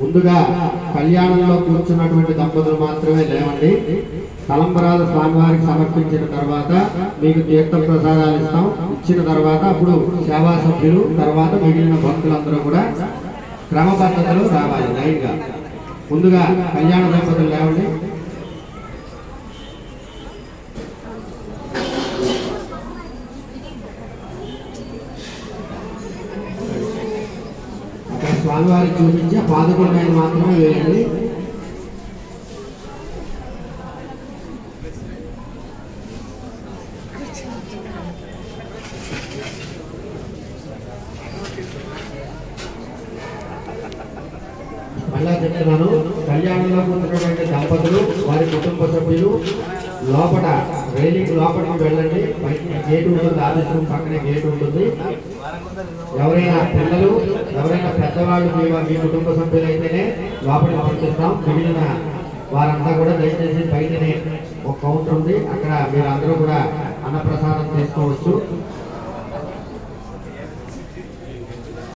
ముందుగా కళ్యాణంలో కూర్చున్నటువంటి దంపతులు మాత్రమే లేవండి. తలంబరాలు స్వామివారికి సమర్పించిన తర్వాత మీకు తీర్థ ప్రసాదాలు ఇస్తాం. ఇచ్చిన తర్వాత అప్పుడు సేవా సభ్యులు తర్వాత మిగిలిన భక్తులందరూ కూడా క్రమ పద్ధతిలో రావాలి లైన్గా. ముందుగా కళ్యాణ దంపతులు లేవండి అక్కడ స్వామివారికి చూపించి ఆ పాదకుల మీద మాత్రమే వేయండి. మళ్ళా చెప్తున్నాను కళ్యాణంలో ఉన్నటువంటి దంపతులు వారి కుటుంబ సభ్యులు లోపల రైలింగ్ లోపలికి వెళ్ళండి. బయట గేట్ ఉంటుంది ఆఫీస్ రూమ్ పక్కనే గేట్ ఉంటుంది. ఎవరైనా పిల్లలు ఎవరైనా పెద్దవాళ్ళు మీ మీ కుటుంబ సభ్యులు అయితేనే లోపలికి పంపిస్తాం మిగిలిన వారంతా కూడా దయచేసి బయటనే ఒక కౌంటర్ ఉంది. అక్కడ మీరందరూ కూడా అన్నప్రసాదం చేసుకోవచ్చు.